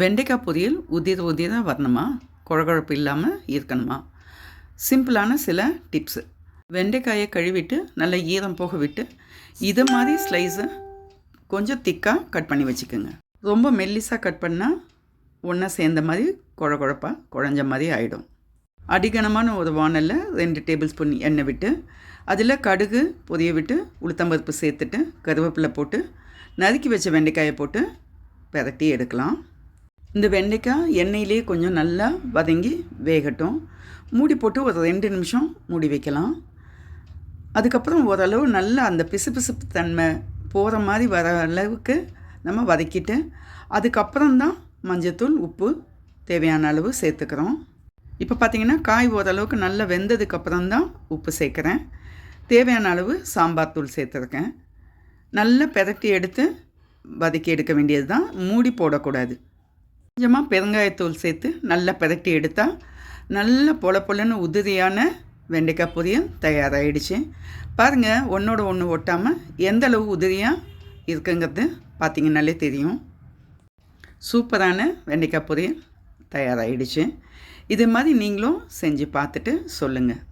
வெண்டைக்காய் பொரியல் உதிர உதிராக வரணுமா? குழகுழப்பு இல்லாமல் இருக்கணுமா? சிம்பிளான சில டிப்ஸு. வெண்டைக்காயை கழுவிட்டு நல்லா ஈரம் போக விட்டு இது மாதிரி ஸ்லைஸை கொஞ்சம் திக்காக கட் பண்ணி வச்சுக்கோங்க. ரொம்ப மெல்லிஸாக கட் பண்ணால் ஒன்றா சேர்ந்த மாதிரி குழ குழப்பாக குழஞ்ச மாதிரி ஆகிடும் அடிகனமான ஒரு வானலில் ரெண்டு டேபிள் ஸ்பூன் எண்ணெய் விட்டு அதில் கடுகு பொரிய விட்டு உளுத்தம்பருப்பு சேர்த்துட்டு கருவேப்பிலை போட்டு நறுக்கி வச்ச வெண்டைக்காயை போட்டு பிரட்டி எடுக்கலாம். இந்த வெண்டைக்காய் எண்ணெயிலே கொஞ்சம் நல்லா வதங்கி வேகட்டும். மூடி போட்டு ஒரு ரெண்டு நிமிஷம் மூடி வைக்கலாம். அதுக்கப்புறம் ஓரளவு நல்லா அந்த பிசுபிசுப்பு தன்மை போகிற மாதிரி வர அளவுக்கு நம்ம வதக்கிட்டு அதுக்கப்புறம் தான் மஞ்சத்தூள் உப்பு தேவையான அளவு சேர்த்துக்கிறோம். இப்போ பார்த்திங்கன்னா காய் ஓரளவுக்கு நல்லா வெந்ததுக்கப்புறம் தான் உப்பு சேர்க்குறேன். தேவையான அளவு சாம்பார் தூள் சேர்த்துருக்கேன். நல்லா பெரட்டி எடுத்து வதக்கி எடுக்க வேண்டியது தான் மூடி போடக்கூடாது. கொஞ்சமாக பெருங்காயத்தூள் சேர்த்து நல்லா பிரட்டி எடுத்தால் நல்ல பொல பொலன்னு உதிரியான வெண்டைக்காய் பொரியல் தயாராகிடுச்சு பாருங்கள் ஒன்றோட ஒன்று ஒட்டாமல் எந்த அளவு உதிரியாக இருக்குங்கிறது பார்த்தீங்கன்னாலே தெரியும். சூப்பரான வெண்டைக்காய் பொரியல் தயாராகிடுச்சு இது மாதிரி நீங்களும் செஞ்சு பார்த்துட்டு சொல்லுங்கள்